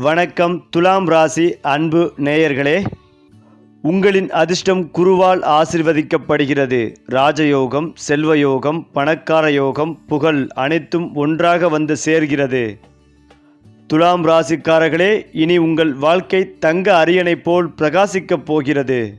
வணக்கம். துலாம் ராசி அன்பு நேயர்களே உங்களின் அதிர்ஷ்டம் குருவால் ஆசிர்வதிக்கப்படுகிறது. ராஜயோகம் செல்வயோகம் பணக்கார யோகம் புகழ் அனைத்தும் ஒன்றாக வந்து சேர்கிறது. துலாம் ராசிக்காரர்களே இனி உங்கள் வாழ்க்கை தங்க அரியணை போல் பிரகாசிக்கப் போகிறது.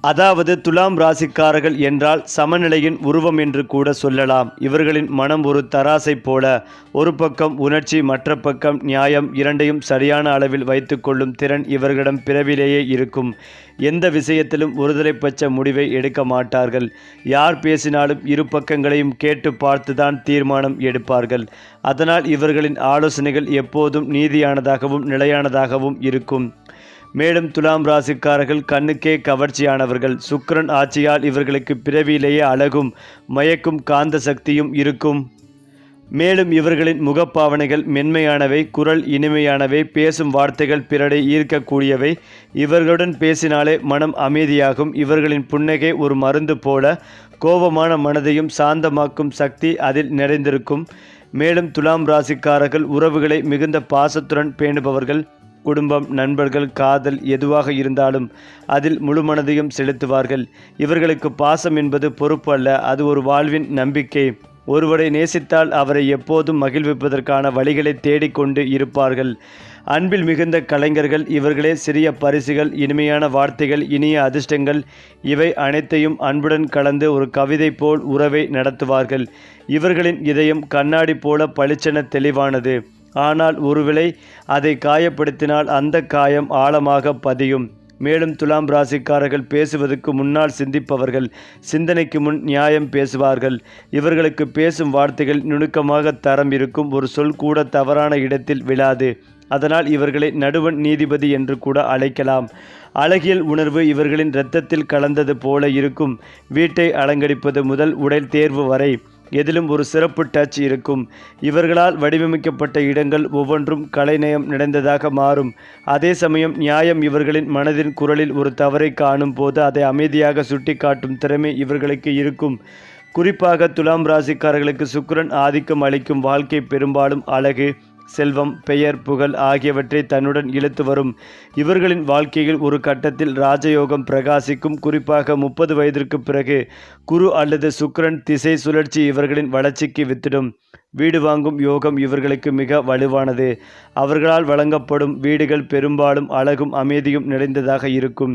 அதாவது துலாம் ராசிக்காரர்கள் என்றால் சமநிலையின் உருவம் என்று கூட சொல்லலாம். இவர்களின் மனம் ஒரு தராசை போல. ஒரு பக்கம் உணர்ச்சி மற்ற பக்கம் நியாயம். இரண்டையும் சரியான அளவில் வைத்துக்கொள்ளும் திறன் இவர்களிடம் பிறவிலேயே இருக்கும். எந்த விஷயத்திலும் ஒருதலை பட்ச முடிவை எடுக்க மாட்டார்கள். யார் பேசினாலும் இரு பக்கங்களையும் கேட்டு பார்த்துதான் தீர்மானம் எடுப்பார்கள். அதனால் இவர்களின் ஆலோசனைகள் எப்போதும் நீதியானதாகவும் நிலையானதாகவும் இருக்கும். மேலும் துலாம் ராசிக்காரர்கள் கண்ணுக்கே கவர்ச்சியானவர்கள். சுக்ரன் ஆட்சியால் இவர்களுக்கு பிறவியிலேயே அழகும் மயக்கும் காந்த சக்தியும் இருக்கும். மேலும் இவர்களின் முகப்பாவனைகள் மென்மையானவை குரல் இனிமையானவை பேசும் வார்த்தைகள் பிறரை ஈர்க்கக்கூடியவை. இவர்களுடன் பேசினாலே மனம் அமைதியாகும். இவர்களின் புன்னகை ஒரு மருந்து போல கோபமான மனதையும் சாந்தமாக்கும் சக்தி அதில் நிறைந்திருக்கும். மேலும் துலாம் ராசிக்காரர்கள் உறவுகளை மிகுந்த பாசத்துடன் பேணுபவர்கள். குடும்பம் நண்பர்கள் காதல் எதுவாக இருந்தாலும் அதில் முழு மனதையும் செலுத்துவார்கள். இவர்களுக்கு பாசம் என்பது பொறுப்பு அல்ல அது ஒரு வாழ்வின் நம்பிக்கை. ஒருவரை நேசித்தால் அவரை எப்போதும் மகிழ்விப்பதற்கான வழிகளை தேடிக்கொண்டு இருப்பார்கள். அன்பில் மிகுந்த கலைஞர்கள் இவர்களே சிறிய பரிசுகள் இனிமையான வார்த்தைகள் இனிய அதிர்ஷ்டங்கள் இவை அனைத்தையும் அன்புடன் கலந்து ஒரு கவிதை போல் உறவை நடத்துவார்கள். இவர்களின் இதயம் கண்ணாடி போல பளிச்சென தெளிவானது. ஆனால் ஒருவேளை அதை காயப்படுத்தினால் அந்த காயம் ஆழமாக பதியும். மேலும் துலாம் ராசிக்காரர்கள் பேசுவதற்கு முன்னால் சிந்திப்பவர்கள் சிந்தனைக்கு முன் நியாயம் பேசுவார்கள். இவர்களுக்கு பேசும் வார்த்தைகள் நுணுக்கமாக தரம் இருக்கும். ஒரு சொல் கூட தவறான இடத்தில் விழாது. அதனால் இவர்களை நடுவன் நீதிபதி என்று கூட அழைக்கலாம். அழகியல் உணர்வு இவர்களின் இரத்தத்தில் கலந்தது போல இருக்கும். வீட்டை அலங்கரிப்பது முதல் உடல் தேர்வு வரை எதிலும் ஒரு சிறப்பு டச் இருக்கும். இவர்களால் வடிவமைக்கப்பட்ட இடங்கள் ஒவ்வொன்றும் கலைநயம் நிறைந்ததாக மாறும். அதே சமயம் நியாயம் இவர்களின் மனதின் குரலில் ஒரு தவறை காணும் போது அதை அமைதியாக சுட்டிக்காட்டும் திறமை இவர்களுக்கு இருக்கும். குறிப்பாக துலாம் ராசிக்காரர்களுக்கு சுக்கரன் ஆதிக்கம் அளிக்கும் வாழ்க்கை பெரும்பாலும் அழகு செல்வம் பெயர் புகழ் ஆகியவற்றை தன்னுடன் இழுத்து வரும். இவர்களின் வாழ்க்கையில் ஒரு கட்டத்தில் ராஜயோகம் பிரகாசிக்கும். குறிப்பாக முப்பது வயதிற்கு பிறகு குரு அல்லது சுக்ரன் திசை சுழற்சி இவர்களின் வளர்ச்சிக்கு வித்திடும். வீடு வாங்கும் யோகம் இவர்களுக்கு மிக வலுவானது. அவர்களால் வழங்கப்படும் வீடுகள் பெரும்பாலும் அழகும் அமைதியும் நிறைந்ததாக இருக்கும்.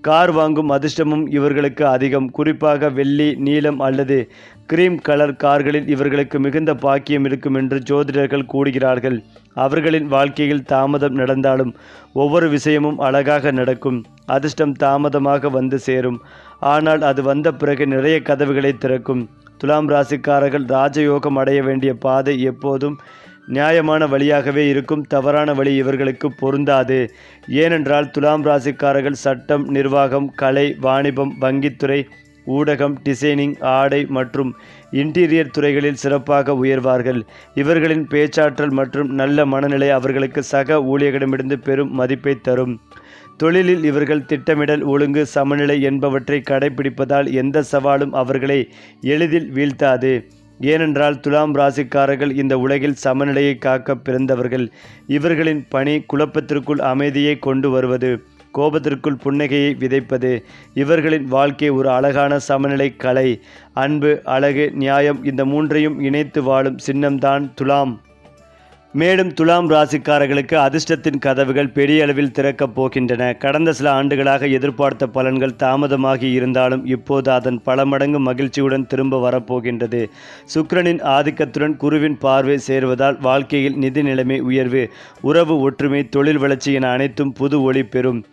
கார் வாங்கும் அதிர்ஷ்டமும் இவர்களுக்கு அதிகம். குறிப்பாக வெள்ளி நீலம் அல்லது கிரீம் கலர் கார்களில் இவர்களுக்கு மிகுந்த பாக்கியம் இருக்கும் என்று ஜோதிடர்கள் கூடுகிறார்கள் அவர்களின் வாழ்க்கையில் தாமதம் நடந்தாலும் ஒவ்வொரு விஷயமும் அழகாக நடக்கும். அதிர்ஷ்டம் தாமதமாக வந்து சேரும். ஆனால் அது வந்த பிறகு நிறைய கதவுகளை திறக்கும். துலாம் ராசிக்காரர்கள் ராஜயோகம் அடைய வேண்டிய பாதை எப்போதும் நியாயமான வழியாகவே இருக்கும். தவறான வழி இவர்களுக்கு பொருந்தாது. ஏனென்றால் துலாம் ராசிக்காரர்கள் சட்டம் நிர்வாகம் கலை வாணிபம் வங்கித்துறை ஊடகம் டிசைனிங் ஆடை மற்றும் இன்டீரியர் துறைகளில் சிறப்பாக உயர்வார்கள். இவர்களின் பேச்சாற்றல் மற்றும் நல்ல மனநிலை அவர்களுக்கு சக ஊழியர்களிடமிருந்து பெரும் மதிப்பை தரும். தொழிலில் இவர்கள் திட்டமிடல் ஒழுங்கு சமநிலை என்பவற்றை கடைபிடிப்பதால் எந்த சவாலும் அவர்களை எளிதில் வீழ்த்தாது. ஏனென்றால் துலாம் ராசிக்காரர்கள் இந்த உலகில் சமநிலையை காக்க பிறந்தவர்கள். இவர்களின் பணி குழப்பத்திற்குள் அமைதியை கொண்டு வருவது கோபத்திற்குள் புன்னகையை விதைப்பது. இவர்களின் வாழ்க்கை ஒரு அழகான சமநிலை கலை. அன்பு அழகு நியாயம் இந்த மூன்றையும் இணைத்து வாழும் சின்னம்தான் துலாம். மேலும் துலாம் ராசிக்காரர்களுக்கு அதிர்ஷ்டத்தின் கதவுகள் பெரிய அளவில் திறக்கப் போகின்றன. கடந்த சில ஆண்டுகளாக எதிர்பார்த்த பலன்கள் தாமதமாகி இருந்தாலும் இப்போது அதன் பல மடங்கு மகிழ்ச்சியுடன் திரும்ப வரப்போகின்றது. சுக்ரனின் ஆதிக்கத்துடன் குருவின் பார்வை சேருவதால் வாழ்க்கையில் நிதி நிலைமை உயர்வு உறவு ஒற்றுமை தொழில் வளர்ச்சி என அனைத்தும் புது ஒளி பெறும்.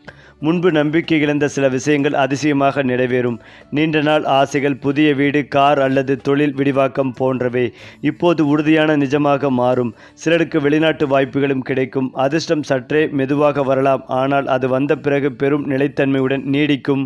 முன்பு நம்பிக்கை இழந்த சில விஷயங்கள் அதிசயமாக நிறைவேறும். நீண்ட நாள் ஆசைகள் புதிய வீடு கார் அல்லது தொழில் விரிவாக்கம் போன்றவை இப்போது உறுதியான நிஜமாக மாறும். சிலருக்கு வெளிநாட்டு வாய்ப்புகளும் கிடைக்கும். அதிர்ஷ்டம் சற்றே மெதுவாக வரலாம். ஆனால் அது வந்த பிறகு பெரும் நிலைத்தன்மையுடன் நீடிக்கும்.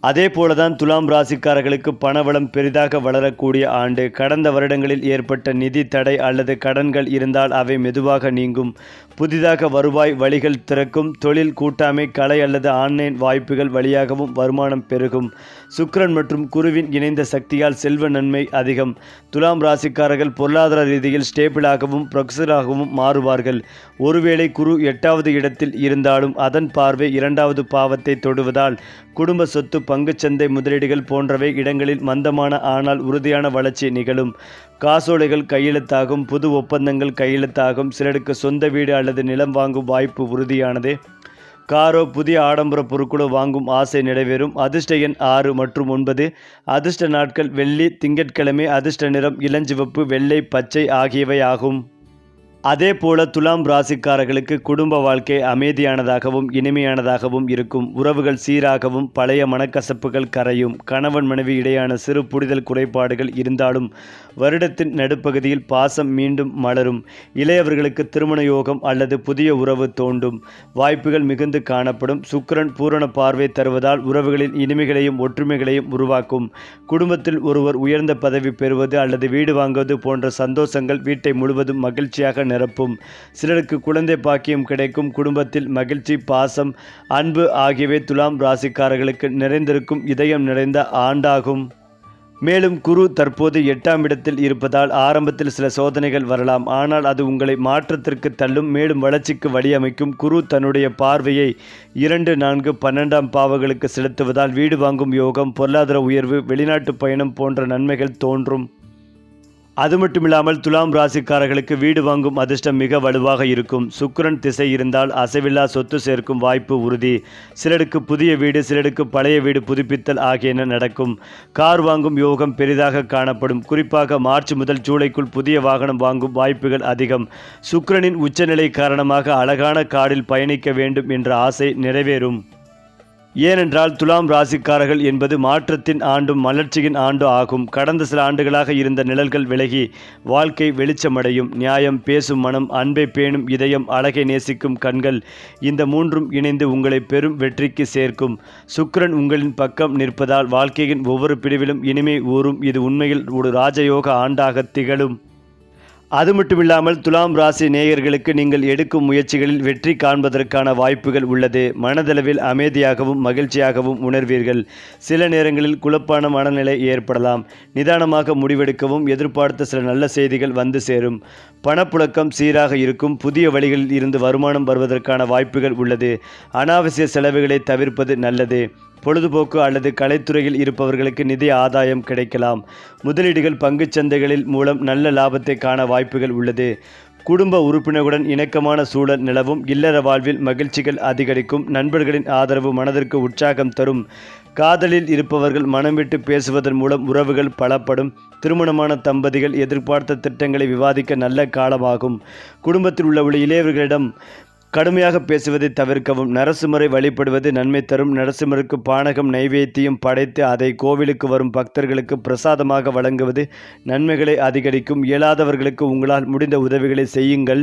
அதே போலதான் துலாம் ராசிக்காரர்களுக்கு பணவளம் பெரிதாக வளரக்கூடிய ஆண்டு. கடந்த வருடங்களில் ஏற்பட்ட நிதி தடை அல்லது கடன்கள் இருந்தால் அவை மெதுவாக நீங்கும். புதிதாக வருவாய் வழிகள் திறக்கும் தொழில் கூட்டாமை கலை அல்லது ஆன்லைன் வாய்ப்புகள் வழியாகவும் வருமானம் பெருகும். சுக்ரன் மற்றும் குருவின் இணைந்த சக்தியால் செல்வ நன்மை அதிகம். துலாம் ராசிக்காரர்கள் பொருளாதார ரீதியில் ஸ்டேபிளாகவும் ப்ரொக்சராகவும் மாறுவார்கள். ஒருவேளை குரு எட்டாவது இடத்தில் இருந்தாலும் அதன் பார்வை இரண்டாவது பாவத்தை தொடுவதால் குடும்ப சொத்து பங்குச்சந்தை முதலீடுகள் போன்றவை இடங்களில் மந்தமான ஆனால் உறுதியான வளர்ச்சி நிகழும். காசோலைகள் கையெழுத்தாகும் புது ஒப்பந்தங்கள் கையெழுத்தாகும் சிலருக்கு சொந்த வீடு அல்லது நிலம் வாங்கும் வாய்ப்பு உறுதியானது. காரோ புதிய ஆடம்பர பொருட்களோ வாங்கும் ஆசை நிறைவேறும். அதிர்ஷ்ட எண் ஆறு மற்றும் ஒன்பது அதிர்ஷ்ட நாட்கள் வெள்ளி திங்கட்கிழமை அதிர்ஷ்ட நிறம் இளஞ்சிவப்பு வெள்ளை பச்சை ஆகியவை ஆகும். அதே போல துலாம் ராசிக்காரர்களுக்கு குடும்ப வாழ்க்கை அமைதியானதாகவும் இனிமையானதாகவும் இருக்கும். உறவுகள் சீராகவும் பழைய மனக்கசப்புகள் கரையும். கணவன் மனைவி இடையான சிறு புரிதல் குறைபாடுகள் இருந்தாலும் வருடத்தின் நடுப்பகுதியில் பாசம் மீண்டும் மலரும். இளையவர்களுக்கு திருமண யோகம் அல்லது புதிய உறவு தோண்டும் வாய்ப்புகள் மிகுந்து காணப்படும். சுக்கரன் பூரண பார்வை தருவதால் உறவுகளின் இனிமைகளையும் ஒற்றுமைகளையும் உருவாக்கும். குடும்பத்தில் ஒருவர் உயர்ந்த பதவி பெறுவது அல்லது வீடு வாங்குவது போன்ற சந்தோஷங்கள் வீட்டை முழுவதும் மகிழ்ச்சியாக நிரப்பும். சிலருக்கு குழந்தை பாக்கியம் கிடைக்கும். குடும்பத்தில் மகிழ்ச்சி பாசம் அன்பு ஆகியவை துலாம் ராசிக்காரர்களுக்கு நிறைந்திருக்கும். இதயம் நிறைந்த ஆண்டாகும். மேலும் குரு தற்போது எட்டாம் இடத்தில் இருப்பதால் ஆரம்பத்தில் சில சோதனைகள் வரலாம். ஆனால் அது உங்களை மாற்றத்திற்கு தள்ளும் மேலும் வளர்ச்சிக்கு வழியமைக்கும் குரு தன்னுடைய பார்வையை இரண்டு நான்கு பன்னெண்டாம் பாவங்களுக்கு செலுத்துவதால் வீடு வாங்கும் யோகம் பொருளாதார உயர்வு வெளிநாட்டு பயணம் போன்ற நன்மைகள் தோன்றும். அது மட்டுமில்லாமல் துலாம் ராசிக்காரர்களுக்கு வீடு வாங்கும் அதிர்ஷ்டம் மிக வலுவாக இருக்கும். சுக்கரன் திசை இருந்தால் அசைவில்லா சொத்து சேர்க்கும் வாய்ப்பு உறுதி. சிலருக்கு புதிய வீடு சிலருக்கு பழைய வீடு புதுப்பித்தல் ஆகியன நடக்கும். கார் வாங்கும் யோகம் பெரிதாக காணப்படும். குறிப்பாக மார்ச் முதல் ஜூலைக்குள் புதிய வாகனம் வாங்கும் வாய்ப்புகள் அதிகம். சுக்கரனின் உச்சநிலை காரணமாக அழகான காடில் பயணிக்க வேண்டும் என்ற ஆசை நிறைவேறும். ஏனென்றால் துலாம் ராசிக்காரர்கள் என்பது மாற்றத்தின் ஆண்டும் மலர்ச்சியின் ஆண்டு ஆகும். கடந்த சில ஆண்டுகளாக இருந்த நிழல்கள் விலகி வாழ்க்கை வெளிச்சமடையும். நியாயம் பேசும் மனம் அன்பை பேணும் இதயம் அழகை நேசிக்கும் கண்கள் இந்த மூன்றும் இணைந்து உங்களை பெரும் வெற்றிக்கு சேர்க்கும். சுக்கரன் உங்களின் பக்கம் நிற்பதால் வாழ்க்கையின் ஒவ்வொரு பிரிவிலும் இனிமை ஊறும். இது உண்மையில் ஒரு ராஜயோக ஆண்டாக திகழும். அது மட்டும் இல்லாமல் துலாம் ராசி நேயர்களுக்கு நீங்கள் எடுக்கும் முயற்சிகளில் வெற்றி காண்பதற்கான வாய்ப்புகள் உள்ளது. மனதளவில் அமைதியாகவும் மகிழ்ச்சியாகவும் உணர்வீர்கள். சில நேரங்களில் குழப்பான மனநிலை ஏற்படலாம். நிதானமாக முடிவெடுக்கவும் எதிர்பார்த்த சில நல்ல செய்திகள் வந்து சேரும். பணப்புழக்கம் சீராக இருக்கும். புதிய வழிகளில் இருந்து வருமானம் வருவதற்கான வாய்ப்புகள் உள்ளது. அனாவசிய செலவுகளை தவிர்ப்பது நல்லது. பொழுதுபோக்கு அல்லது கலைத்துறையில் இருப்பவர்களுக்கு நிதி ஆதாயம் கிடைக்கலாம். முதலீடுகள் பங்குச் சந்தைகளில் மூலம் நல்ல லாபத்தை காண வாய்ப்புகள் உள்ளது. குடும்ப உறுப்பினருடன் இணக்கமான சூழல் நிலவும். இல்லற வாழ்வில் மகிழ்ச்சிகள் அதிகரிக்கும். நண்பர்களின் ஆதரவு மனதிற்கு உற்சாகம் தரும். காதலில் இருப்பவர்கள் மனம் விட்டு பேசுவதன் மூலம் உறவுகள் பலப்படும். திருமணமான தம்பதிகள் எதிர்பார்த்த திட்டங்களை விவாதிக்க நல்ல காலமாகும். குடும்பத்தில் உள்ள இளையவர்களிடம் கடுமையாக பேசுவதை தவிர்க்கவும் நரசிம்மரை வழிபடுவது நன்மை தரும். நரசிம்மருக்கு பானகம் நைவேத்தியம் படைத்து அதை கோவிலுக்கு வரும் பக்தர்களுக்கு பிரசாதமாக வழங்குவது நன்மைகளை அதிகரிக்கும். இயலாதவர்களுக்கு உங்களால் முடிந்த உதவிகளை செய்யுங்கள்.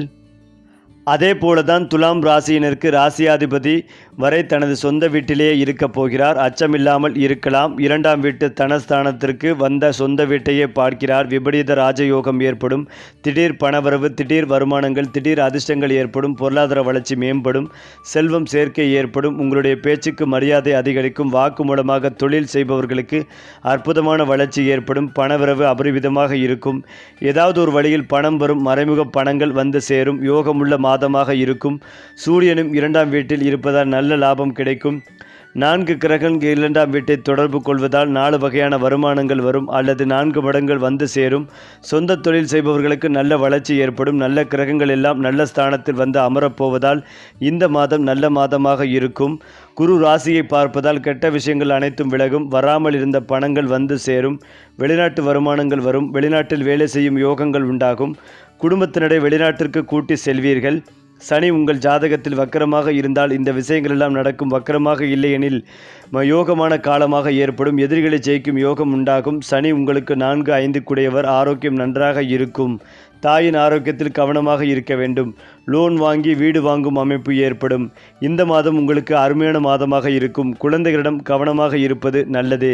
அதே போலதான் துலாம் ராசியினருக்கு ராசியாதிபதி வரை தனது சொந்த வீட்டிலேயே இருக்கப் போகிறார். அச்சமில்லாமல் இருக்கலாம். இரண்டாம் வீட்டு தனஸ்தானத்திற்கு வந்த சொந்த வீட்டையே பார்க்கிறார். விபரீத ராஜயோகம் ஏற்படும். திடீர் பணவரவு திடீர் வருமானங்கள் திடீர் அதிர்ஷ்டங்கள் ஏற்படும். பொருளாதார வளர்ச்சி மேம்படும். செல்வம் சேர்க்கை ஏற்படும். உங்களுடைய பேச்சுக்கு மரியாதை அதிகரிக்கும். வாக்கு மூலமாக தொழில் செய்பவர்களுக்கு அற்புதமான வளர்ச்சி ஏற்படும். பணவரவு அபரிவிதமாக இருக்கும். ஏதாவது ஒரு வழியில் பணம் வரும். மறைமுக பணங்கள் வந்து சேரும். யோகமுள்ள பாதமாக இருக்கும். சூரியனும் இரண்டாம் வீட்டில் இருப்பதால் நல்ல லாபம் கிடைக்கும். நான்கு கிரகங்கள் இரண்டாம் வீட்டை தொடர்பு கொள்வதால் நாலு வகையான வருமானங்கள் வரும் அல்லது நான்கு மடங்கள் வந்து சேரும். சொந்த தொழில் செய்பவர்களுக்கு நல்ல வளர்ச்சி ஏற்படும். நல்ல கிரகங்கள் எல்லாம் நல்ல ஸ்தானத்தில் வந்து அமரப்போவதால் இந்த மாதம் நல்ல மாதமாக இருக்கும். குரு ராசியை பார்ப்பதால் கெட்ட விஷயங்கள் அனைத்தும் விலகும். வராமல் இருந்த பணங்கள் வந்து சேரும். வெளிநாட்டு வருமானங்கள் வரும். வெளிநாட்டில் வேலை செய்யும் யோகங்கள் உண்டாகும். குடும்பத்தினரை வெளிநாட்டிற்கு கூட்டி செல்வீர்கள். சனி உங்கள் ஜாதகத்தில் வக்கரமாக இருந்தால் இந்த விஷயங்கள் எல்லாம் நடக்கும். வக்கரமாக இல்லையெனில் யோகமான காலமாக ஏற்படும். எதிரிகளை ஜெயிக்கும் யோகம் உண்டாகும். சனி உங்களுக்கு நான்கு ஐந்து குடையவர் ஆரோக்கியம் நன்றாக இருக்கும். தாயின் ஆரோக்கியத்தில் கவனமாக இருக்க வேண்டும். லோன் வாங்கி வீடு வாங்கும் அமைப்பு ஏற்படும். இந்த மாதம் உங்களுக்கு அருமையான மாதமாக இருக்கும். குழந்தைகளிடம் கவனமாக இருப்பது நல்லது.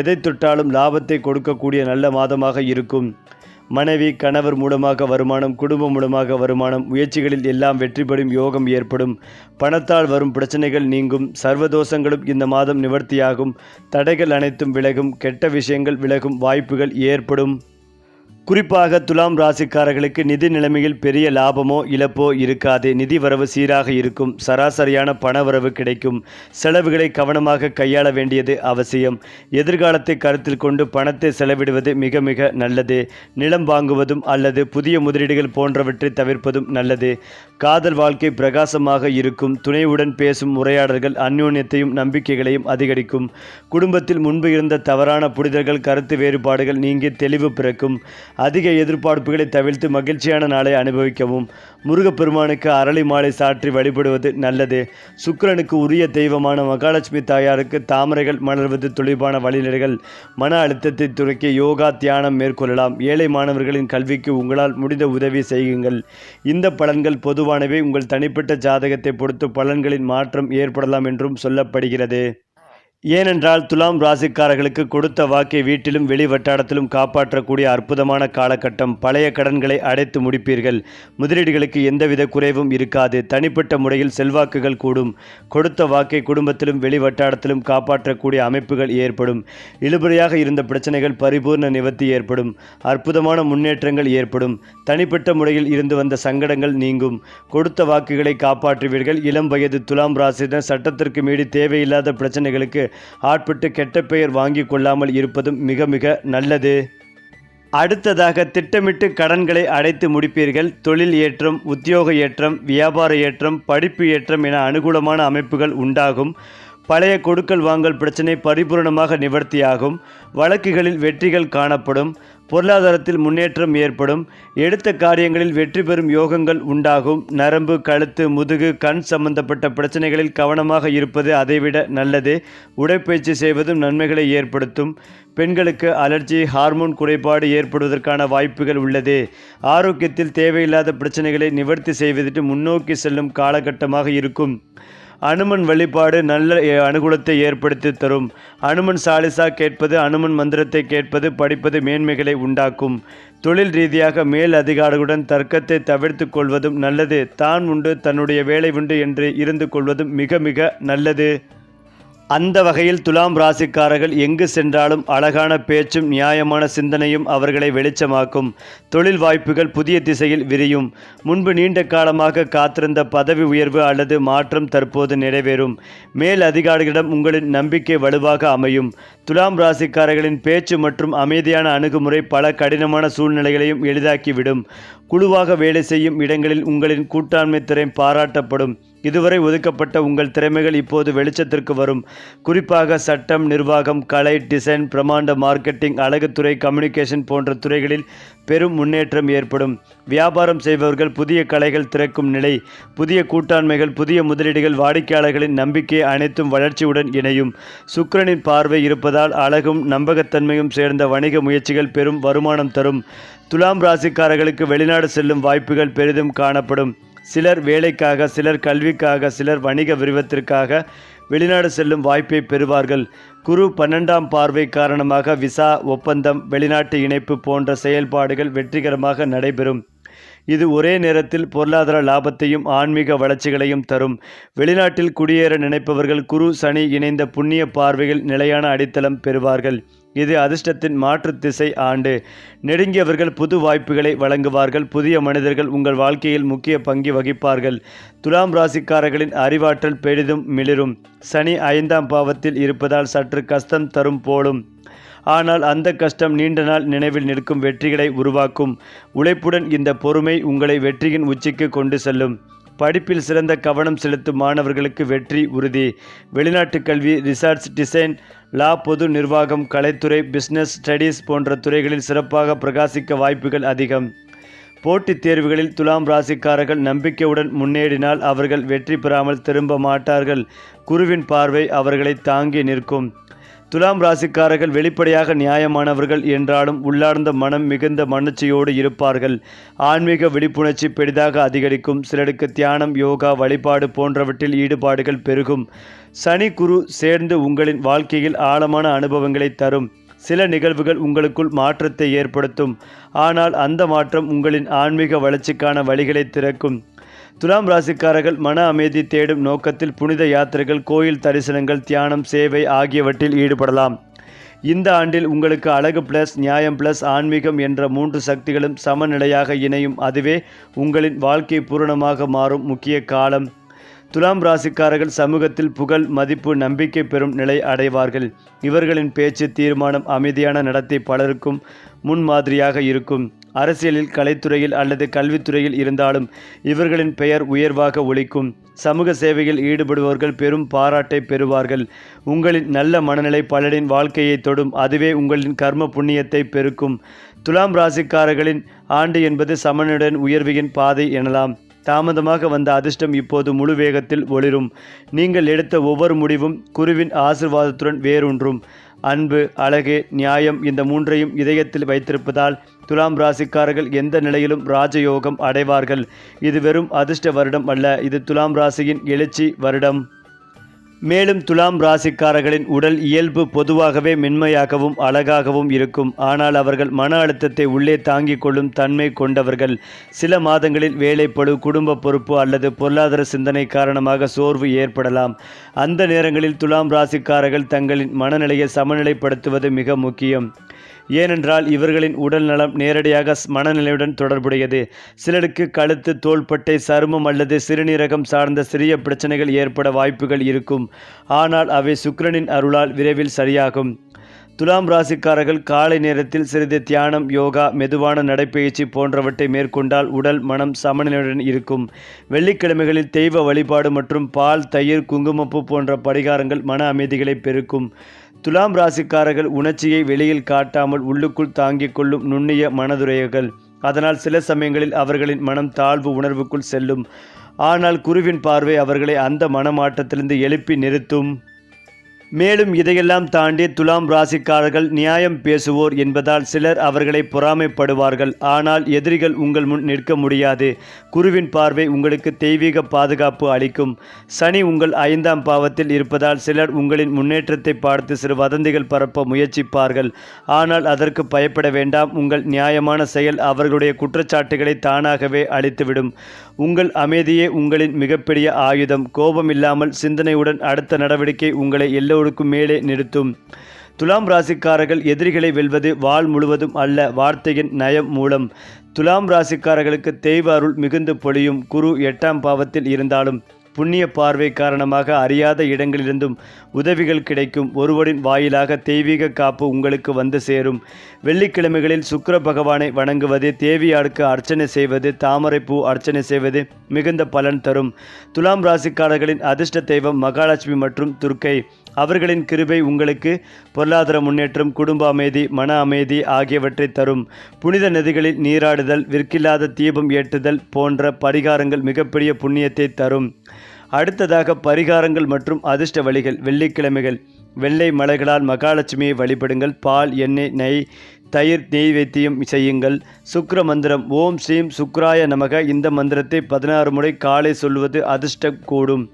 எதை தொட்டாலும் லாபத்தை கொடுக்கக்கூடிய நல்ல மாதமாக இருக்கும். மனைவி கணவர் மூலமாக வருமானம் குடும்பம் மூலமாக வருமானம் முயற்சிகளில் எல்லாம் வெற்றி பெறும் யோகம் ஏற்படும். பணத்தால் வரும் பிரச்சனைகள் நீங்கும். சர்வதோஷங்களும் இந்த மாதம் நிவர்த்தியாகும். தடைகள் அனைத்தும் விலகும். கெட்ட விஷயங்கள் விலகும். வாய்ப்புகள் ஏற்படும். குறிப்பாக துலாம் ராசிக்காரர்களுக்கு நிதி நிலைமையில் பெரிய லாபமோ இழப்போ இருக்காது. நிதி வரவு சீராக இருக்கும். சராசரியான பணவரவு கிடைக்கும். செலவுகளை கவனமாக கையாள வேண்டியது அவசியம். எதிர்காலத்தை கருத்தில் கொண்டு பணத்தை செலவிடுவது மிக மிக நல்லது. நிலம் வாங்குவதும் அல்லது புதிய முதலீடுகள் போன்றவற்றை தவிர்ப்பதும் நல்லது. காதல் வாழ்க்கை பிரகாசமாக இருக்கும். துணையுடன் பேசும் உரையாடல்கள் அந்யோன்யத்தையும் நம்பிக்கைகளையும் அதிகரிக்கும். குடும்பத்தில் முன்பு இருந்த தவறான புரிதல்கள் கருத்து வேறுபாடுகள் நீங்கி தெளிவு பிறக்கும். அதிக எதிர்பார்ப்புகளை தவிர்த்து மகிழ்ச்சியான நாளை அனுபவிக்கவும். முருகப்பெருமானுக்கு அரளி மாலை சாற்றி வழிபடுவது நல்லது. சுக்கிரனுக்கு உரிய தெய்வமான மகாலட்சுமி தாயாருக்கு தாமரைகள் மலர்வது தொழிற்பான வழிநிலைகள் மன அழுத்தத்தை துறைக்க யோகா தியானம் மேற்கொள்ளலாம். ஏழை மாணவர்களின் கல்விக்கு உங்களால் முடிந்த உதவி செய்யுங்கள். இந்த பலன்கள் பொதுவானவை. உங்கள் தனிப்பட்ட ஜாதகத்தை பொறுத்து பலன்களின் மாற்றம் ஏற்படலாம் என்றும் சொல்லப்படுகிறது. ஏனென்றால் துலாம் ராசிக்காரர்களுக்கு கொடுத்த வாக்கை வீட்டிலும் வெளி வட்டாரத்திலும் காப்பாற்றக்கூடிய அற்புதமான காலகட்டம். பழைய கடன்களை அடைத்து முடிப்பீர்கள். முதலீடுகளுக்கு எந்தவித குறைவும் இருக்காது. தனிப்பட்ட முறையில் செல்வாக்குகள் கூடும். கொடுத்த வாக்கை குடும்பத்திலும் வெளி வட்டாரத்திலும் காப்பாற்றக்கூடிய அமைப்புகள் ஏற்படும். இழுபறியாக இருந்த பிரச்சனைகள் பரிபூர்ண நிவர்த்தி ஏற்படும். அற்புதமான முன்னேற்றங்கள் ஏற்படும். தனிப்பட்ட முறையில் இருந்து வந்த சங்கடங்கள் நீங்கும். கொடுத்த வாக்குகளை காப்பாற்றுவீர்கள். இளம் வயது துலாம் ராசியினர் சட்டத்திற்கு மீறி தேவையில்லாத பிரச்சனைகளுக்கு ஆட்பட்டு கெட்ட பெயர் வாங்கி கொள்ளாமல் இருப்பதும் மிக மிக நல்லது. அடுத்ததாக திட்டமிட்டு கடன்களை அடைத்து முடிப்பீர்கள். தொழில் ஏற்றம் உத்தியோக ஏற்றம் வியாபார ஏற்றம் படிப்பு ஏற்றம் என அனுகூலமான அமைப்புகள் உண்டாகும். பழைய கொடுக்கல் வாங்கல் பிரச்சனை பரிபூரணமாக நிவர்த்தியாகும். வழக்குகளில் வெற்றிகள் காணப்படும். பொருளாதாரத்தில் முன்னேற்றம் ஏற்படும். எடுத்த காரியங்களில் வெற்றி பெறும் யோகங்கள் உண்டாகும். நரம்பு கழுத்து முதுகு கண் சம்பந்தப்பட்ட பிரச்சனைகளில் கவனமாக இருப்பது அதைவிட நல்லது. உடற்பயிற்சி செய்வதும் நன்மைகளை ஏற்படுத்தும். பெண்களுக்கு அலர்ஜி ஹார்மோன் குறைபாடு ஏற்படுவதற்கான வாய்ப்புகள் உள்ளது. ஆரோக்கியத்தில் தேவையில்லாத பிரச்சனைகளை நிவர்த்தி செய்வதற்கு முன்னோக்கி செல்லும் காலகட்டமாக இருக்கும். அனுமன் வழிபாடு நல்ல அனுகூலத்தை ஏற்படுத்தி தரும். அனுமன் சாலிசா கேட்பது அனுமன் மந்திரத்தை கேட்பது படிப்பது மேன்மைகளை உண்டாக்கும். தொழில் ரீதியாக மேல் அதிகாரிகளுடன் தர்க்கத்தை தவிர்த்து கொள்வதும் நல்லது. தான் உண்டு தன்னுடைய வேலை உண்டு என்று இருந்து கொள்வதும் மிக மிக நல்லது. அந்த வகையில் துலாம் ராசிக்காரர்கள் எங்கு சென்றாலும் அழகான பேச்சும் நியாயமான சிந்தனையும் அவர்களை வெளிச்சமாக்கும். தொழில் வாய்ப்புகள் புதிய திசையில் விரியும். முன்பு நீண்ட காலமாக காத்திருந்த பதவி உயர்வு அல்லது மாற்றம் தற்போது நிறைவேறும். மேல் அதிகாரிகளிடம் உங்களின் நம்பிக்கை வலுவாக அமையும். துலாம் ராசிக்காரர்களின் பேச்சு மற்றும் அமைதியான அணுகுமுறை பல கடினமான சூழ்நிலைகளையும் எளிதாக்கிவிடும். குழுவாக வேலை செய்யும் இடங்களில் உங்களின் கூட்டாண்மை திறன் பாராட்டப்படும். இதுவரை ஒதுக்கப்பட்ட உங்கள் திறமைகள் இப்போது வெளிச்சத்திற்கு வரும். குறிப்பாக சட்டம் நிர்வாகம் கலை டிசைன் பிரமாண்ட மார்க்கெட்டிங் அழகுத்துறை கம்யூனிகேஷன் போன்ற துறைகளில் பெரும் முன்னேற்றம் ஏற்படும். வியாபாரம் செய்பவர்கள் புதிய கலைகள் திறக்கும் நிலை புதிய கூட்டாண்மைகள் புதிய முதலீடுகள் வாடிக்கையாளர்களின் நம்பிக்கை அனைத்தும் வளர்ச்சியுடன் இணையும். சுக்கிரனின் பார்வை இருப்பதால் அழகும் நம்பகத்தன்மையும் சேர்ந்த வணிக முயற்சிகள் பெரும் வருமானம் தரும். துலாம் ராசிக்காரர்களுக்கு வெளிநாடு செல்லும் வாய்ப்புகள் பெரிதும் காணப்படும். சிலர் வேலைக்காக சிலர் கல்விக்காக சிலர் வணிக விரிவத்திற்காக வெளிநாடு செல்லும் வாய்ப்பை பெறுவார்கள். குரு பன்னெண்டாம் பார்வை காரணமாக விசா ஒப்பந்தம் வெளிநாட்டு இணைப்பு போன்ற செயல்பாடுகள் வெற்றிகரமாக நடைபெறும். இது ஒரே நேரத்தில் பொருளாதார லாபத்தையும் ஆன்மீக வளர்ச்சிகளையும் தரும். வெளிநாட்டில் குடியேற நினைப்பவர்கள் குரு சனி இணைந்த புண்ணிய பார்வைகள் நிலையான அடித்தளம் பெறுவார்கள். இது அதிர்ஷ்டத்தின் மாற்று திசை ஆண்டு. நெருங்கியவர்கள் புது வாய்ப்புகளை வழங்குவார்கள். புதிய மனிதர்கள் உங்கள் வாழ்க்கையில் முக்கிய பங்கு வகிப்பார்கள். துலாம் ராசிக்காரர்களின் அறிவாற்றல் பெரிதும் மிளிரும். சனி ஐந்தாம் பாவத்தில் இருப்பதால் சற்று கஷ்டம் தரும் போலும். ஆனால் அந்த கஷ்டம் நீண்ட நாள் நினைவில் நிற்கும் வெற்றிகளை உருவாக்கும். உழைப்புடன் இந்த பொறுமை உங்களை வெற்றியின் உச்சிக்கு கொண்டு செல்லும். படிப்பில் சிறந்த கவனம் செலுத்தும் மாணவர்களுக்கு வெற்றி உறுதி. வெளிநாட்டு கல்வி ரிசர்ச் டிசைன் லா பொது நிர்வாகம் கலைத்துறை பிஸ்னஸ் ஸ்டடீஸ் போன்ற துறைகளில் சிறப்பாக பிரகாசிக்க வாய்ப்புகள் அதிகம். போட்டித் தேர்வுகளில் துலாம் ராசிக்காரர்கள் நம்பிக்கையுடன் முன்னேறினால் அவர்கள் வெற்றி பெறாமல் திரும்ப மாட்டார்கள். குருவின் பார்வை அவர்களை தாங்கி நிற்கும். துலாம் ராசிக்காரர்கள் வெளிப்படையாக நியாயமானவர்கள் என்றாலும் உள்ளார்ந்த மனம் மிகுந்த மனச்சியோடு இருப்பார்கள். ஆன்மீக விழிப்புணர்ச்சி பெரிதாக அதிகரிக்கும். சிலருக்கு தியானம் யோகா வழிபாடு போன்றவற்றில் ஈடுபாடுகள் பெருகும். சனி குரு சேர்ந்து உங்களின் வாழ்க்கையில் ஆழமான அனுபவங்களை தரும். சில நிகழ்வுகள் உங்களுக்குள் மாற்றத்தை ஏற்படுத்தும். ஆனால் அந்த மாற்றம் உங்களின் ஆன்மீக வளர்ச்சிக்கான வழிகளை திறக்கும். துலாம் ராசிக்காரர்கள் மன அமைதி தேடும் நோக்கத்தில் புனித யாத்திரைகள் கோயில் தரிசனங்கள் தியானம் சேவை ஆகியவற்றில் ஈடுபடலாம். இந்த ஆண்டில் உங்களுக்கு அழகு பிளஸ் நியாயம் பிளஸ் ஆன்மீகம் என்ற மூன்று சக்திகளும் சமநிலையாக இணையும். அதுவே உங்களின் வாழ்க்கை பூரணமாக மாறும் முக்கிய காலம். துலாம் ராசிக்காரர்கள் சமூகத்தில் புகழ் மதிப்பு நம்பிக்கை பெறும் நிலை அடைவார்கள். இவர்களின் பேச்சு தீர்மானம் அமைதியான நடத்தை பலருக்கும் முன்மாதிரியாக இருக்கும். அரசியலில் கலைத்துறையில் அல்லது கல்வித்துறையில் இருந்தாலும் இவர்களின் பெயர் உயர்வாக ஒழிக்கும் சமூக சேவையில் ஈடுபடுபவர்கள் பெரும் பாராட்டை பெறுவார்கள். உங்களின் நல்ல மனநிலை பலரின் வாழ்க்கையை தொடும். அதுவே உங்களின் கர்ம புண்ணியத்தை பெருக்கும். துலாம் ராசிக்காரர்களின் ஆண்டு என்பது சமனுடன் உயர்வியின் பாதை எனலாம். தாமதமாக வந்த அதிர்ஷ்டம் இப்போது முழு வேகத்தில் ஒளிரும். நீங்கள் எடுத்த ஒவ்வொரு முடிவும் குருவின் ஆசிர்வாதத்துடன் வேரூன்றும். அன்பு அழகு நியாயம் இந்த மூன்றையும் இதயத்தில் வைத்திருப்பதால் துலாம் ராசிக்காரர்கள் எந்த நிலையிலும் ராஜயோகம் அடைவார்கள். இது வெறும் அதிர்ஷ்ட வருடம் அல்ல இது துலாம் ராசியின் எழுச்சி வருடம். மேலும் துலாம் ராசிக்காரர்களின் உடல் இயல்பு பொதுவாகவே மென்மையாகவும் அழகாகவும் இருக்கும். ஆனால் அவர்கள் மன அழுத்தத்தை உள்ளே தாங்கிக் கொள்ளும் தன்மை கொண்டவர்கள். சில மாதங்களில் வேலைப்படு குடும்ப பொறுப்பு அல்லது பொருளாதார சிந்தனை காரணமாக சோர்வு ஏற்படலாம். அந்த நேரங்களில் துலாம் ராசிக்காரர்கள் தங்களின் மனநிலையை சமநிலைப்படுத்துவது மிக முக்கியம். ஏனென்றால் இவர்களின் உடல் நலம் நேரடியாக மனநிலையுடன் தொடர்புடையது. சிலருக்கு கழுத்து தோள்பட்டை சருமம் அல்லது சிறுநீரகம் சார்ந்த சிறிய பிரச்சனைகள் ஏற்பட வாய்ப்புகள் இருக்கும். ஆனால் அவை சுக்கிரனின் அருளால் விரைவில் சரியாகும். துலாம் ராசிக்காரர்கள் காலை நேரத்தில் சிறிது தியானம் யோகா மெதுவான நடைப்பயிற்சி போன்றவற்றை மேற்கொண்டால் உடல் மனம் சமநிலையுடன் இருக்கும். வெள்ளிக்கிழமைகளில் தெய்வ வழிபாடு மற்றும் பால் தயிர் குங்குமப்பு போன்ற பரிகாரங்கள் மன அமைதிகளை பெருக்கும். துலாம் ராசிக்காரர்கள் உணர்ச்சியை வெளியில் காட்டாமல் உள்ளுக்குள் தாங்கிக் கொள்ளும் நுண்ணிய மனதுரையர்கள். அதனால் சில சமயங்களில் அவர்களின் மனம் தாழ்வு உணர்வுக்குள் செல்லும். ஆனால் குருவின் பார்வை அவர்களை அந்த மனமாட்டத்திலிருந்து எழுப்பி நிறுத்தும். மேலும் இதையெல்லாம் தாண்டி துலாம் ராசிக்காரர்கள் நியாயம் பேசுவோர் என்பதால் சிலர் அவர்களை பொறாமைப்படுவார்கள். ஆனால் எதிரிகள் உங்கள் முன் நிற்க முடியாது. குருவின் பார்வை உங்களுக்கு தெய்வீக பாதுகாப்பு அளிக்கும். சனி உங்கள் ஐந்தாம் பாவத்தில் இருப்பதால் சிலர் உங்களின் முன்னேற்றத்தை பார்த்து சிறு வதந்திகள் பரப்ப முயற்சிப்பார்கள். ஆனால் அதற்கு பயப்பட வேண்டாம். உங்கள் நியாயமான செயல் அவர்களுடைய குற்றச்சாட்டுகளை தானாகவே அளித்துவிடும் உங்கள் அமைதியே உங்களின் மிகப்பெரிய ஆயுதம். கோபமில்லாமல் சிந்தனையுடன் அடுத்த நடவடிக்கை உங்களை எல்லோருக்கும் மேலே நிறுத்தும். துலாம் ராசிக்காரர்கள் எதிரிகளை வெல்வது வாள் முழுவதும் அல்ல வார்த்தையின் நயம் மூலம். துலாம் ராசிக்காரர்களுக்கு தெய்வ அருள் மிகுந்து பொழியும் குரு எட்டாம் பாவத்தில் இருந்தாலும் புண்ணிய பார்வை காரணமாக அறியாத இடங்களிலிருந்தும் உதவிகள் கிடைக்கும். ஒருவரின் வாயிலாக தெய்வீக காப்பு உங்களுக்கு வந்து சேரும். வெள்ளிக்கிழமைகளில் சுக்கர பகவானை வணங்குவது தேவியாருக்கு அர்ச்சனை செய்வது தாமரைப்பூ அர்ச்சனை செய்வது மிகுந்த பலன் தரும். துலாம் ராசிக்காரர்களின் அதிர்ஷ்ட தெய்வம் மகாலட்சுமி மற்றும் துர்க்கை. அவர்களின் கிருபை உங்களுக்கு பொருளாதார முன்னேற்றம் குடும்ப அமைதி மன அமைதி ஆகியவற்றை தரும். புனித நதிகளில் நீராடுதல் விற்கில்லாத தீபம் ஏற்றுதல் போன்ற பரிகாரங்கள் மிகப்பெரிய புண்ணியத்தை தரும். அடுத்ததாக பரிகாரங்கள் மற்றும் அதிர்ஷ்ட வழிகள் வெள்ளிக்கிழமைகள். வெள்ளை மலைகளால் மகாலட்சுமியை வழிபடுங்கள். பால் எண்ணெய் நெய் தயிர் நெய்வேத்தியம் செய்யுங்கள். சுக்ர மந்திரம் ஓம் ஸ்ரீம் சுக்ராய நமக. இந்த மந்திரத்தை பதினாறு முறை காலை சொல்வது அதிர்ஷ்டம் கூடும்.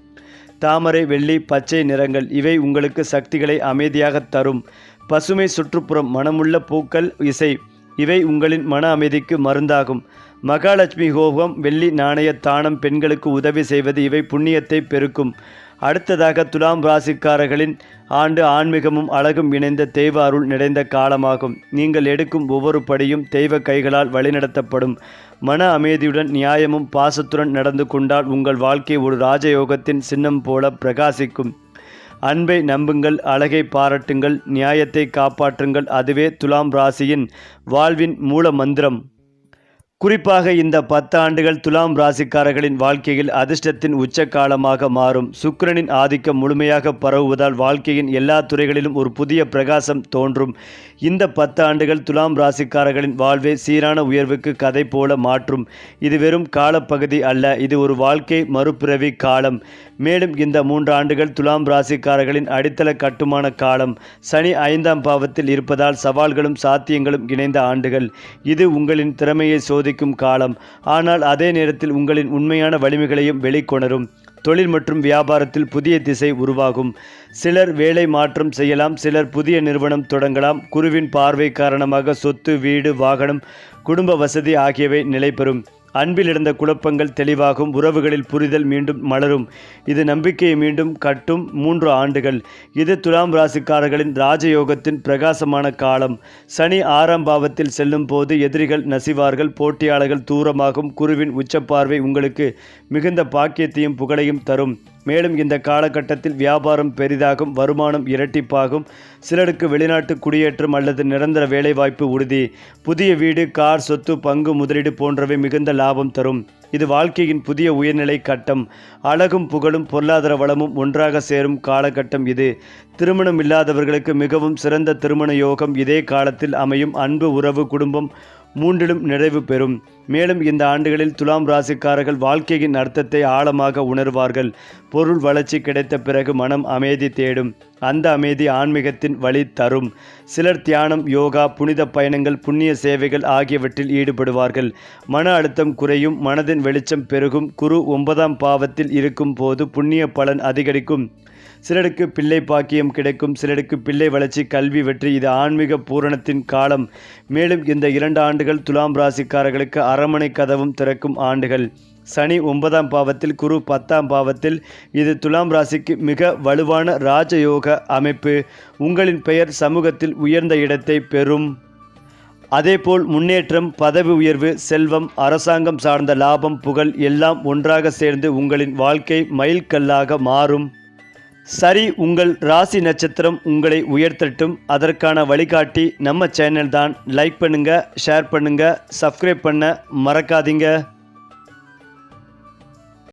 தாமரை வெள்ளி பச்சை நிறங்கள் இவை உங்களுக்கு சக்திகளை அமைதியாக தரும். பசுமை சுற்றுப்புறம் மனமுள்ள பூக்கள் இசை இவை உங்களின் மன அமைதிக்கு மருந்தாகும். மகாலட்சுமி ஹோகம் வெள்ளி நாணய தானம் பெண்களுக்கு உதவி செய்வது இவை புண்ணியத்தை பெருக்கும். அடுத்ததாக துலாம் ராசிக்காரர்களின் ஆண்டு ஆன்மீகமும் அழகும் இணைந்த தெய்வ அருள் நிறைந்த காலமாகும். நீங்கள் எடுக்கும் ஒவ்வொரு படியும் தெய்வ கைகளால் வழிநடத்தப்படும். மன அமைதியுடன் நியாயமும் பாசத்துடன் நடந்து கொண்டால் உங்கள் வாழ்க்கை ஒரு ராஜயோகத்தின் சின்னம் போல பிரகாசிக்கும். அன்பை நம்புங்கள் அழகை பாராட்டுங்கள் நியாயத்தை காப்பாற்றுங்கள். அதுவே துலாம் ராசியின் வாழ்வின் மூல மந்திரம். குறிப்பாக இந்த பத்து ஆண்டுகள் துலாம் ராசிக்காரர்களின் வாழ்க்கையில் அதிர்ஷ்டத்தின் உச்சக்காலமாக மாறும். சுக்கிரனின் ஆதிக்கம் முழுமையாக பரவுவதால் வாழ்க்கையின் எல்லா துறைகளிலும் ஒரு புதிய பிரகாசம் தோன்றும். இந்த பத்து ஆண்டுகள் துலாம் ராசிக்காரர்களின் வாழ்வை சீரான உயர்வுக்கு கதை போல மாற்றும். இது வெறும் காலப்பகுதி அல்ல இது ஒரு வாழ்க்கை மறுபிறவி காலம். மேலும் இந்த மூன்று ஆண்டுகள் துலாம் ராசிக்காரர்களின் அடித்தள கட்டுமான காலம் சனி ஐந்தாம் பாவத்தில் இருப்பதால் சவால்களும் சாத்தியங்களும் இணைந்த ஆண்டுகள். இது உங்களின் திறமையை சோதிக்கும் காலம். ஆனால் அதே நேரத்தில் உங்களின் உண்மையான வலிமைகளையும் வெளிக்கொணரும். தொழில் மற்றும் வியாபாரத்தில் புதிய திசை உருவாகும். சிலர் வேலை மாற்றம் செய்யலாம் சிலர் புதிய நிறுவனம் தொடங்கலாம். குருவின் பார்வை காரணமாக சொத்து வீடு வாகனம் குடும்ப வசதி ஆகியவை நிலைபெறும். அன்பில் இருந்த குழப்பங்கள் தெளிவாகும் உறவுகளில் புரிதல் மீண்டும் மலரும். இது நம்பிக்கையை மீண்டும் கட்டும் மூன்று ஆண்டுகள். இது துலாம் ராசிக்காரர்களின் ராஜயோகத்தின் பிரகாசமான காலம். சனி ஆறாம் பாவத்தில் செல்லும் போது எதிரிகள் நசிவார்கள் போட்டியாளர்கள் தூரமாகும் குருவின் உச்சப்பார்வை உங்களுக்கு மிகுந்த பாக்கியத்தையும் புகழையும் தரும். மேலும் இந்த காலகட்டத்தில் வியாபாரம் பெரிதாகும் வருமானம் இரட்டிப்பாகும். சிலருக்கு வெளிநாட்டு குடியேற்றம் அல்லது நிரந்தர வேலைவாய்ப்பு உறுதி. புதிய வீடு கார் சொத்து பங்கு முதலீடு போன்றவை மிகுந்த லாபம் தரும். இது வாழ்க்கையின் புதிய உயர்நிலை கட்டம். அழகும் புகழும் பொருளாதார வளமும் ஒன்றாக சேரும் காலகட்டம் இது. திருமணம் இல்லாதவர்களுக்கு மிகவும் சிறந்த திருமண யோகம் இதே காலத்தில் அமையும் அன்பு உறவு குடும்பம் மூன்றிலும் நிறைவு பெறும். மேலும் இந்த ஆண்டுகளில் துலாம் ராசிக்காரர்கள் வாழ்க்கையின் அர்த்தத்தை ஆழமாக உணர்வார்கள். பொருள் வளர்ச்சி கிடைத்த பிறகு மனம் அமைதி தேடும். அந்த அமைதி ஆன்மீகத்தின் வழி தரும். சிலர் தியானம் யோகா புனித பயணங்கள் புண்ணிய சேவைகள் ஆகியவற்றில் ஈடுபடுவார்கள். மன அழுத்தம் குறையும் மனதின் வெளிச்சம் பெருகும். குரு ஒன்பதாம் பாவத்தில் இருக்கும் போது புண்ணிய பலன் அதிகரிக்கும். சிலருக்கு பிள்ளை பாக்கியம் கிடைக்கும் சிலருக்கு பிள்ளை வளர்ச்சி கல்வி வெற்றி. இது ஆன்மீக பூரணத்தின் காலம். மேலும் இந்த இரண்டு ஆண்டுகள் துலாம் ராசிக்காரர்களுக்கு அரமனை கதவும் திறக்கும் ஆண்டுகள். சனி ஒன்பதாம் பாவத்தில் குரு பத்தாம் பாவத்தில். இது துலாம் ராசிக்கு மிக வலுவான ராஜயோக அமைப்பு. உங்களின் பெயர் சமூகத்தில் உயர்ந்த இடத்தை பெறும். அதேபோல் முன்னேற்றம் பதவி உயர்வு செல்வம் அரசாங்கம் சார்ந்த லாபம் புகழ் எல்லாம் ஒன்றாக சேர்ந்து உங்களின் வாழ்க்கை மைல்கல்லாக மாறும். சரி உங்கள் ராசி நட்சத்திரம் உங்களை உயர்த்தட்டும். அதற்கான வழிகாட்டி நம்ம சேனல் தான். லைக் பண்ணுங்கள் ஷேர் பண்ணுங்கள் சப்ஸ்கிரைப் பண்ண மறக்காதீங்க.